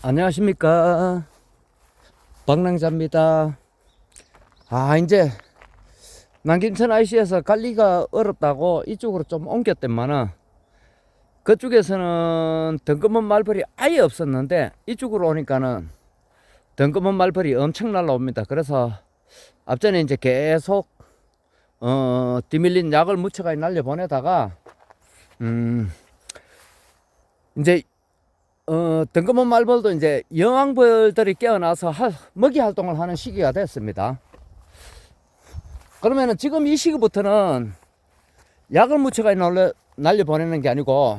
안녕하십니까? 방랑자입니다. 아 이제 남김천 IC에서 관리가 어렵다고 이쪽으로 좀 옮겼더만은 그쪽에서는 덩금은 말벌이 아예 없었는데 이쪽으로 오니까는 덩금은 말벌이 엄청 날라옵니다. 그래서 앞전에 이제 계속 어 뒤밀린 약을 묻혀가 날려 보내다가 음 이제 어, 덩금은 말벌도 이제 여왕벌들이 깨어나서 할, 먹이 활동을 하는 시기가 됐습니다. 그러면은 지금 이 시기부터는 약을 묻혀가 날려, 날려 보내는 게 아니고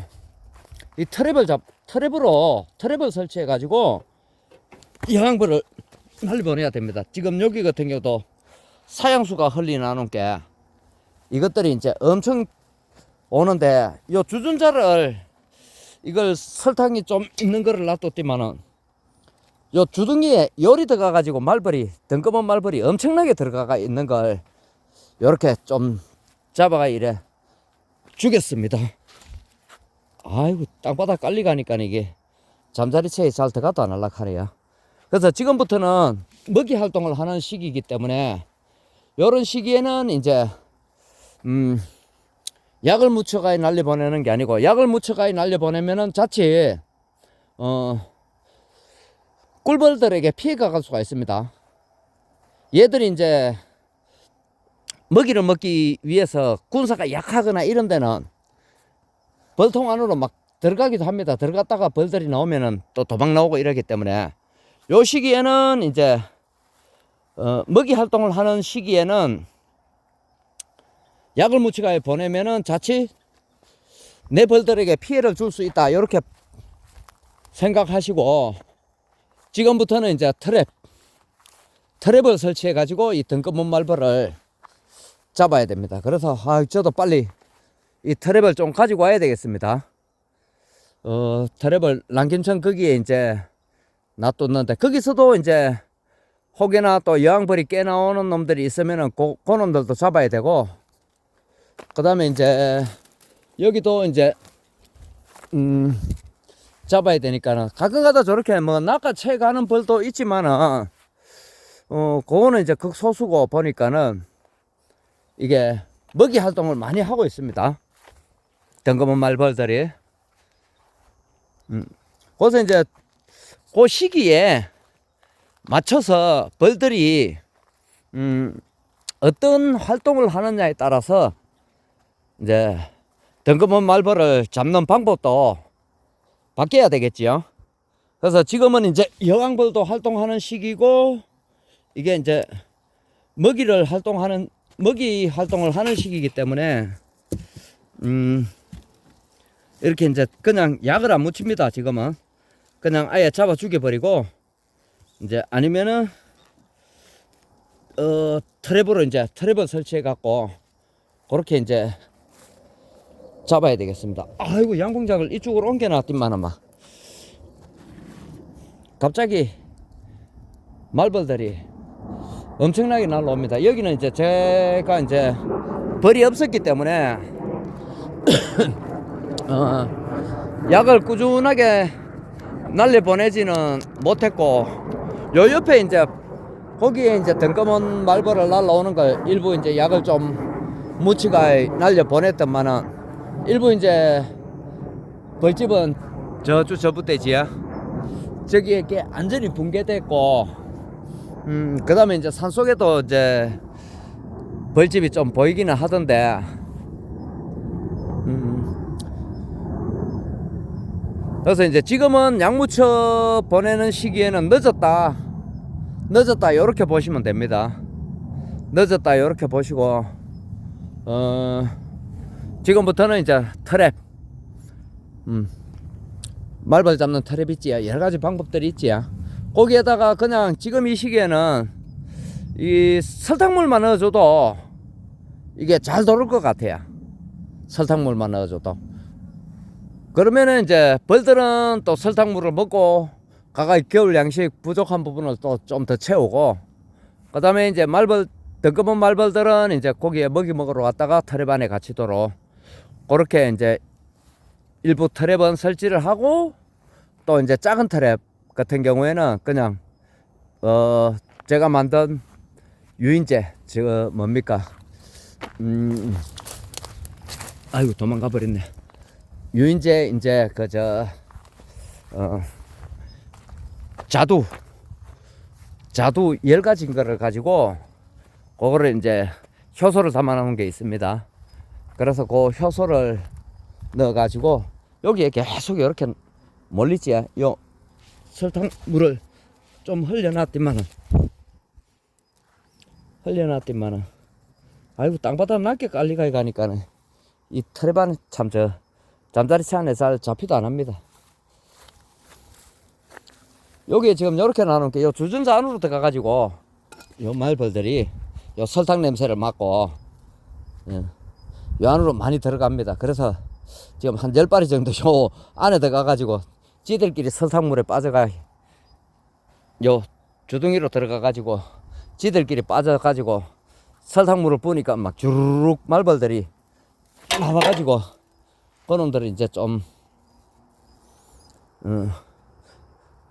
이 트랩을 잡, 트랩으로 트랩을 설치해 가지고 여왕벌을 날려 보내야 됩니다. 지금 여기 같은 경우도 사양수가 흘리 나눈 게 이것들이 이제 엄청 오는데 요 주전자를 이걸 설탕이 좀 있는 거를 놔뒀더만은 요 주둥이에 열이 들어가 가지고 말벌이 덩금은 말벌이 엄청나게 들어가 있는 걸 요렇게 좀 잡아가 이래 주겠습니다. 아이고 땅바닥 깔리 가니까 이게 잠자리채에 잘 들어가도 안 할락하네요. 그래서 지금부터는 먹이 활동을 하는 시기이기 때문에 요런 시기에는 이제 음 약을 묻혀가야 날려 보내는 게 아니고 약을 묻혀가야 날려 보내면은 자칫 어 꿀벌들에게 피해가 갈 수가 있습니다. 얘들이 이제 먹이를 먹기 위해서 군사가 약하거나 이런 데는 벌통 안으로 막 들어가기도 합니다. 들어갔다가 벌들이 나오면은 또 도망 나오고 이러기 때문에 요 시기에는 이제 어 먹이 활동을 하는 시기에는 약을 묻히가에 보내면은 자칫 내 벌들에게 피해를 줄 수 있다. 이렇게 생각하시고 지금부터는 이제 트랩 트랩을 설치해 가지고 이 등급문 말벌을 잡아야 됩니다. 그래서 아 저도 빨리 이 트랩을 좀 가지고 와야 되겠습니다. 어 트랩을 남김천 거기에 이제 놔뒀는데 거기서도 이제 혹여나 또 여왕벌이 깨 나오는 놈들이 있으면은 그, 그 놈들도 잡아야 되고 그 다음에 이제 여기도 이제 음 잡아야 되니까는 가끔가다 저렇게 뭐 낚아채 가는 벌도 있지만은 어 그거는 이제 극소수고 보니까는 이게 먹이 활동을 많이 하고 있습니다. 덩금은 말벌들이 음 그래서 이제 그 시기에 맞춰서 벌들이 음 어떤 활동을 하느냐에 따라서 이제 덩금은 말벌을 잡는 방법도 바뀌어야 되겠지요. 그래서 지금은 이제 여왕벌도 활동하는 시기고 이게 이제 먹이를 활동하는 먹이 활동을 하는 시기이기 때문에 음 이렇게 이제 그냥 약을 안 묻힙니다. 지금은 그냥 아예 잡아 죽여버리고 이제 아니면은 어 트랩으로 이제 트랩을 설치해 갖고 그렇게 이제 잡아야 되겠습니다. 아이고 양봉장을 이쪽으로 옮겨놨더만 막 갑자기 말벌들이 엄청나게 날라옵니다. 여기는 이제 제가 이제 벌이 없었기 때문에 어, 약을 꾸준하게 날려 보내지는 못했고 요 옆에 이제 거기에 이제 덩금은 말벌을 날라오는 걸 일부 이제 약을 좀 묻히가 날려 보냈더만은 일부 이제 벌집은 저쪽 저부대지야? 저기에 이렇게 완전히 붕괴됐고 음 그다음에 이제 산 속에도 이제 벌집이 좀 보이기는 하던데 음. 그래서 이제 지금은 양무쳐 보내는 시기에는 늦었다. 늦었다 이렇게 보시면 됩니다. 늦었다 이렇게 보시고 어 지금부터는 이제 트랩, 음, 말벌 잡는 트랩 있지. 여러 가지 방법들이 있지. 거기에다가 그냥 지금 이 시기에는 이 설탕물만 넣어줘도 이게 잘 돌을 것 같아요. 설탕물만 넣어줘도. 그러면은 이제 벌들은 또 설탕물을 먹고 가까이 겨울 양식 부족한 부분을 또 좀 더 채우고 그 다음에 이제 말벌 덩금은 말벌들은 이제 고기에 먹이 먹으러 왔다가 트랩 안에 갇히도록 그렇게 이제 일부 트랩은 설치를 하고 또 이제 작은 트랩 같은 경우에는 그냥 어 제가 만든 유인제 지금 뭡니까? 음 아이고 도망가 버렸네. 유인제 이제 그저 어 자두 자두 열 가지인 거를 가지고 그거를 이제 효소를 담아 놓은 게 있습니다 그래서 그 효소를 넣어 가지고 여기에 계속 이렇게 몰리지 요 설탕 물을 좀 흘려놨더만은. 흘려놨더만은. 아이고 땅바닥 낮게 깔리가 가니까는 이 트레반 참 저 잠자리 차 안에 잘 잡히도 안 합니다. 여기에 지금 이렇게 나눈 게요 주전자 안으로 들어가 가지고 요 말벌들이 요 설탕 냄새를 맡고 예, 요 안으로 많이 들어갑니다. 그래서 지금 한 열발이 정도 요 안에 들어가 가지고 지들끼리 설탕물에 빠져가 요 주둥이로 들어가 가지고 지들끼리 빠져 가지고 설탕물을 부니까 막 주르륵 말벌들이 나와 가지고 그놈들은 이제 좀 음,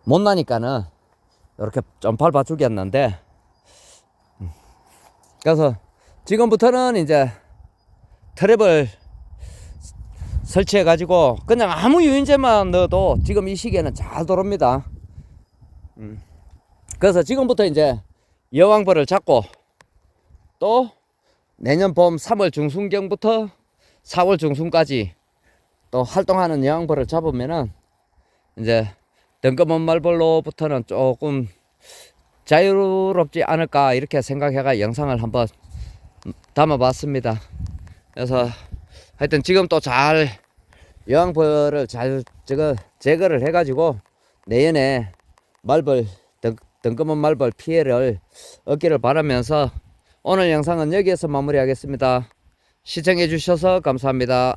못나니까는 이렇게 좀 밟아 주겠는데 음, 그래서 지금부터는 이제 트랩을 설치해 가지고 그냥 아무 유인제만 넣어도 지금 이 시기에는 잘 돌아옵니다. 음. 그래서 지금부터 이제 여왕벌을 잡고 또 내년 봄 3월 중순경부터 4월 중순까지 또 활동하는 여왕벌을 잡으면은 이제 덩금은 말벌로부터는 조금 자유롭지 않을까 이렇게 생각해가 영상을 한번 담아봤습니다. 그래서 하여튼 지금 또 잘 여왕벌을 잘 저거 제거를 해가지고 내년에 말벌 덩, 덩금은 말벌 피해를 얻기를 바라면서 오늘 영상은 여기에서 마무리하겠습니다. 시청해 주셔서 감사합니다.